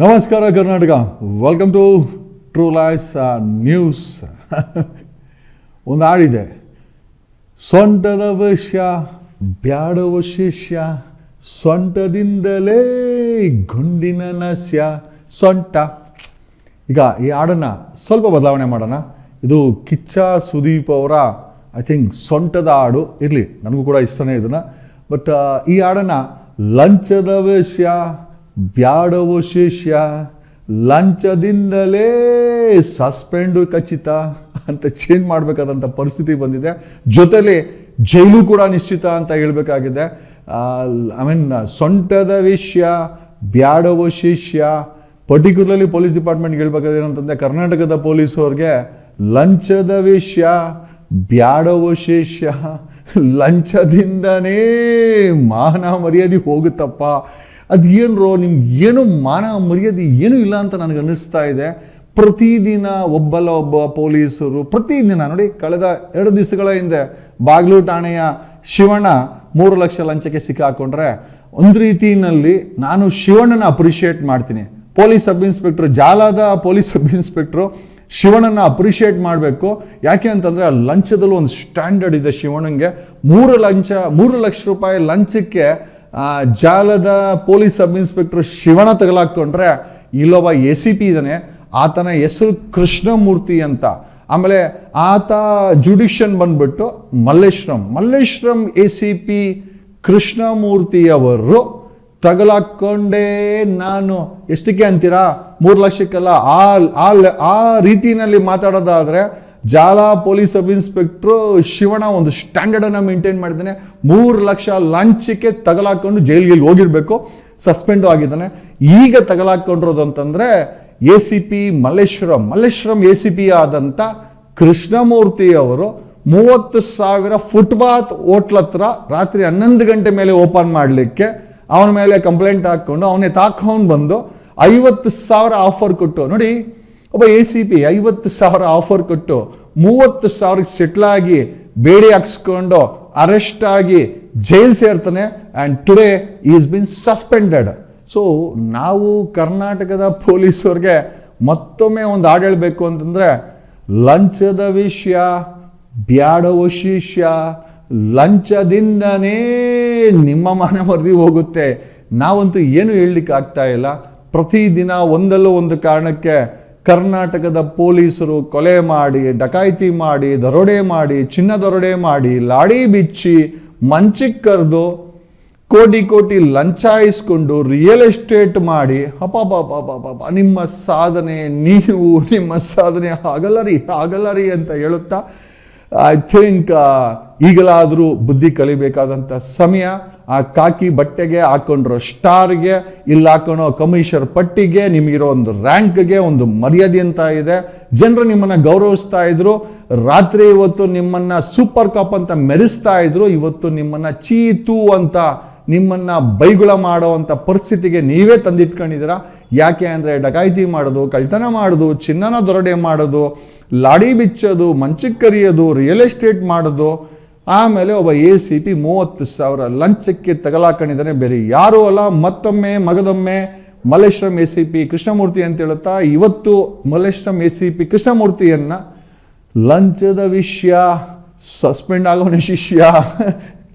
ನಮಸ್ಕಾರ Karnataka. Welcome to true lies news ಒಂದು ಹಾಡಿದೆ ಸೊಂಟದ ವಶ್ಯ, ಬ್ಯಾಡವ ಶಿಷ್ಯ, ಸೊಂಟದಿಂದಲೇ ಗುಂಡಿನ ನಸ್ಯ ಸೊಂಟ. ಈಗ ಈ ಹಾಡನ್ನು ಸ್ವಲ್ಪ ಬದಲಾವಣೆ ಮಾಡೋಣ. ಇದು ಕಿಚ್ಚ ಸುದೀಪ್ ಅವರ ಐ ಥಿಂಕ್ ಸೊಂಟದ ಹಾಡು. ಇರಲಿ, ನನಗೂ ಕೂಡ ಇಷ್ಟನೇ ಇದನ್ನು. ಬಟ್ ಈ ಹಾಡನ್ನು ಲಂಚದ ವಿಷಯ ಬ್ಯಾಡವು ಶಿಷ್ಯ, ಲಂಚದಿಂದಲೇ ಸಸ್ಪೆಂಡು ಖಚಿತ ಅಂತ ಚೇಂಜ್ ಮಾಡಬೇಕಾದಂಥ ಪರಿಸ್ಥಿತಿ ಬಂದಿದೆ. ಜೊತೆಲಿ ಜೈಲು ಕೂಡ ನಿಶ್ಚಿತ ಅಂತ ಹೇಳಬೇಕಾಗಿದೆ. ಐ ಮೀನ್ ಸೊಂಟದ ವಿಷಯ ಬ್ಯಾಡವು ಶಿಷ್ಯ ಪರ್ಟಿಕ್ಯುಲರ್ಲಿ ಪೊಲೀಸ್ ಡಿಪಾರ್ಟ್ಮೆಂಟ್ ಹೇಳ್ಬೇಕಾದ್ರೆ ಏನಂತಂದ್ರೆ ಕರ್ನಾಟಕದ ಪೊಲೀಸವ್ರಿಗೆ ಲಂಚದ ವಿಷಯ ಬ್ಯಾಡವು ಶಿಷ್ಯ, ಲಂಚದಿಂದನೇ ಮಾನ ಮರ್ಯಾದೆ ಹೋಗುತ್ತಪ್ಪ. ಅದು ಏನ್ರೋ ನಿಮ್ಗೆ ಏನು ಮಾನ ಮರ್ಯಾದೆ ಏನೂ ಇಲ್ಲ ಅಂತ ನನಗೆ ಅನ್ನಿಸ್ತಾ ಇದೆ. ಪ್ರತಿದಿನ ಒಬ್ಬಲ್ಲ ಒಬ್ಬ ಪೊಲೀಸರು, ಪ್ರತಿದಿನ ನೋಡಿ ಕಳೆದ ಎರಡು ದಿವಸಗಳ ಹಿಂದೆ ಬಾಗ್ಲು ಠಾಣೆಯ ಶಿವಣ್ಣ ಮೂರು ಲಕ್ಷ ಲಂಚಕ್ಕೆ ಸಿಕ್ಕಾಕೊಂಡ್ರೆ ಒಂದು ರೀತಿಯಲ್ಲಿ ನಾನು ಶಿವಣ್ಣನ ಅಪ್ರಿಷಿಯೇಟ್ ಮಾಡ್ತೀನಿ. ಪೊಲೀಸ್ ಸಬ್ ಇನ್ಸ್ಪೆಕ್ಟ್ರು, ಜಾಲದ ಪೊಲೀಸ್ ಸಬ್ ಇನ್ಸ್ಪೆಕ್ಟ್ರು ಶಿವಣ್ಣನ ಅಪ್ರಿಷಿಯೇಟ್ ಮಾಡಬೇಕು. ಯಾಕೆ ಅಂತಂದರೆ ಆ ಲಂಚದಲ್ಲೂ ಒಂದು ಸ್ಟ್ಯಾಂಡರ್ಡ್ ಇದೆ ಶಿವಣ್ಣಂಗೆ. ಮೂರು ಲಂಚ, ಮೂರು ಲಕ್ಷ ರೂಪಾಯಿ ಲಂಚಕ್ಕೆ ಜಾಲದ ಪೊಲೀಸ್ ಸಬ್ ಇನ್ಸ್ಪೆಕ್ಟರ್ ಶಿವನ ತಗಲಾಕೊಂಡ್ರೆ, ಇಲ್ಲೊಬ್ಬ ಎ ಸಿ ಪಿ ಇದ್ದಾನೆ ಆತನ ಹೆಸರು ಕೃಷ್ಣಮೂರ್ತಿ ಅಂತ. ಆಮೇಲೆ ಆತ ಜುಡಿಷನ್ ಬಂದ್ಬಿಟ್ಟು Malleshwaram. Malleshwaram A C P ಕೃಷ್ಣಮೂರ್ತಿಯವರು ತಗಲಾಕೊಂಡೇ ನಾನು. ಎಷ್ಟಕ್ಕೆ ಅಂತೀರಾ? ಮೂರು ಲಕ್ಷಕ್ಕೆಲ್ಲ? ಆ ಆ ಆ ರೀತಿಯಲ್ಲಿ ಮಾತಾಡೋದಾದ್ರೆ ಜಾಲ ಪೊಲೀಸ್ ಸಬ್ ಇನ್ಸ್ಪೆಕ್ಟ್ರು ಶಿವಣ ಒಂದು ಸ್ಟ್ಯಾಂಡರ್ಡನ್ನು ಮೇಂಟೈನ್ ಮಾಡಿದ್ದಾನೆ. ಮೂರು ಲಕ್ಷ ಲಂಚಕ್ಕೆ ತಗಲಾಕೊಂಡು ಜೈಲಿಗೆ ಹೋಗಿರಬೇಕು. ಸಸ್ಪೆಂಡು ಆಗಿದ್ದಾನೆ. ಈಗ ತಗಲಾಕೊಂಡಿರೋದು ಅಂತಂದರೆ A C P Malleshwaram. Malleshwaram A C P ಆದಂಥ ಕೃಷ್ಣಮೂರ್ತಿ ಅವರು ಮೂವತ್ತು ಸಾವಿರ ಫುಟ್ಪಾತ್ ಹೋಟ್ಲ್ ಹತ್ರ ರಾತ್ರಿ ಹನ್ನೊಂದು ಗಂಟೆ ಮೇಲೆ ಓಪನ್ ಮಾಡಲಿಕ್ಕೆ ಅವನ ಮೇಲೆ ಕಂಪ್ಲೇಂಟ್ ಹಾಕ್ಕೊಂಡು ಅವನೇ ತಾಕೊಂಡು ಬಂದು ಐವತ್ತು ಸಾವಿರ ಆಫರ್ ಕೊಟ್ಟು. ನೋಡಿ, ಒಬ್ಬ ಎ ಸಿ ಪಿ ಐವತ್ತು ಸಾವಿರ ಆಫರ್ ಕೊಟ್ಟು ಮೂವತ್ತು ಸಾವಿರಕ್ಕೆ ಸೆಟ್ಲ್ ಆಗಿ ಬೇಡಿ ಹಾಕ್ಸ್ಕೊಂಡು ಅರೆಸ್ಟ್ ಆಗಿ jail ಸೇರ್ತಾನೆ and today is been suspended so ನಾವು ಕರ್ನಾಟಕದ ಪೊಲೀಸವ್ರಿಗೆ ಮತ್ತೊಮ್ಮೆ ಒಂದು ಹಾಡು ಹೇಳಬೇಕು ಅಂತಂದರೆ, ಲಂಚದ ವಿಷಯ, ಬ್ಯಾಡವ ಶಿಷ್ಯ ಲಂಚದಿಂದನೇ ನಿಮ್ಮ ಮನ ಮರದಿ ಹೋಗುತ್ತೆ. ನಾವಂತೂ ಏನು ಹೇಳಲಿಕ್ಕೆ ಆಗ್ತಾ ಇಲ್ಲ. ಪ್ರತಿದಿನ ಒಂದಲ್ಲ ಒಂದು ಕಾರಣಕ್ಕೆ ಕರ್ನಾಟಕದ ಪೊಲೀಸರು ಕೊಲೆ ಮಾಡಿ, ಡಕಾಯಿತಿ ಮಾಡಿ, ದರೋಡೆ ಮಾಡಿ, ಚಿನ್ನ ದರೋಡೆ ಮಾಡಿ, ಲಾಡಿ ಬಿಚ್ಚಿ ಮಂಚಿಗೆ ಕರೆದು ಕೋಟಿ ಕೋಟಿ ಲಂಚ ರಿಯಲ್ ಎಸ್ಟೇಟ್ ಮಾಡಿ ಅಪಾಪಾಪಾಪಾಪ ನಿಮ್ಮ ಸಾಧನೆ ನೀವು, ನಿಮ್ಮ ಸಾಧನೆ ಆಗಲ್ಲರಿ ಆಗಲ್ಲರಿ ಅಂತ ಹೇಳುತ್ತಾ ಐ ಥಿಂಕ್ ಈಗಲಾದರೂ ಬುದ್ಧಿ ಕಲಿಬೇಕಾದಂಥ ಸಮಯ. ಆ ಕಾಕಿ ಬಟ್ಟೆಗೆ ಹಾಕೊಂಡಿರೋ ಸ್ಟಾರ್ಗೆ, ಇಲ್ಲಿ ಹಾಕೊಳೋ ಕಮಿಷರ್ ಪಟ್ಟಿಗೆ, ನಿಮಗಿರೋ ಒಂದು ರ್ಯಾಂಕ್ಗೆ ಒಂದು ಮರ್ಯಾದೆ ಅಂತ ಇದೆ. ಜನರು ನಿಮ್ಮನ್ನು ಗೌರವಿಸ್ತಾ ಇದ್ರು. ರಾತ್ರಿ ಇವತ್ತು ನಿಮ್ಮನ್ನು ಸೂಪರ್ ಕಪ್ ಅಂತ ಮೆರೆಸ್ತಾ ಇದ್ರು. ಇವತ್ತು ನಿಮ್ಮನ್ನು ಚೀತು ಅಂತ, ನಿಮ್ಮನ್ನು ಬೈಗುಳ ಮಾಡೋವಂಥ ಪರಿಸ್ಥಿತಿಗೆ ನೀವೇ ತಂದಿಟ್ಕೊಂಡಿದ್ದೀರಾ? ಯಾಕೆ ಅಂದರೆ ಡಕಾಯಿತಿ ಮಾಡೋದು, ಕಳ್ತನ ಮಾಡೋದು, ಚಿನ್ನನ ದೊರಡೆ ಮಾಡೋದು, ಲಾಡಿ ಬಿಚ್ಚೋದು, ಮಂಚಕ್ಕೆ ಕರಿಯೋದು ರಿಯಲ್ ಎಸ್ಟೇಟ್ ಮಾಡೋದು ಆಮೇಲೆ ಒಬ್ಬ ಎ ಸಿ ಪಿ ಮೂವತ್ತು ಸಾವಿರ ಲಂಚಕ್ಕೆ ತಗಲಾಕೊಂಡಿದ್ದಾನೆ ಬೇರೆ ಯಾರೂ ಅಲ್ಲ, ಮತ್ತೊಮ್ಮೆ ಮಗದೊಮ್ಮೆ Malleshwaram A C P Krishnamurthy ಅಂತ ಹೇಳುತ್ತಾ, ಇವತ್ತು ಮಲ್ಲೇಶ್ವರಂ ಎ ಸಿ ಪಿ ಕೃಷ್ಣಮೂರ್ತಿಯನ್ನು ಲಂಚದ ವಿಷಯ, ಸಸ್ಪೆಂಡ್ ಆಗೋನ ಶಿಷ್ಯ,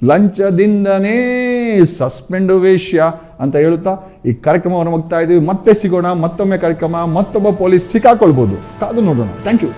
ಲಂಚದಿಂದನೇ ಸಸ್ಪೆಂಡು ವೇಷ್ಯ ಅಂತ ಹೇಳುತ್ತಾ, ಈ ಕಾರ್ಯಕ್ರಮವನ್ನು ಹೋಗ್ತಾ ಇದ್ದೀವಿ. ಮತ್ತೆ ಸಿಗೋಣ, ಮತ್ತೊಮ್ಮೆ ಕಾರ್ಯಕ್ರಮ, ಮತ್ತೊಬ್ಬ ಪೊಲೀಸ್ ಸಿಕ್ಕಾಕೊಳ್ಬೋದು. ಕಾದು ನೋಡೋಣ. Thank you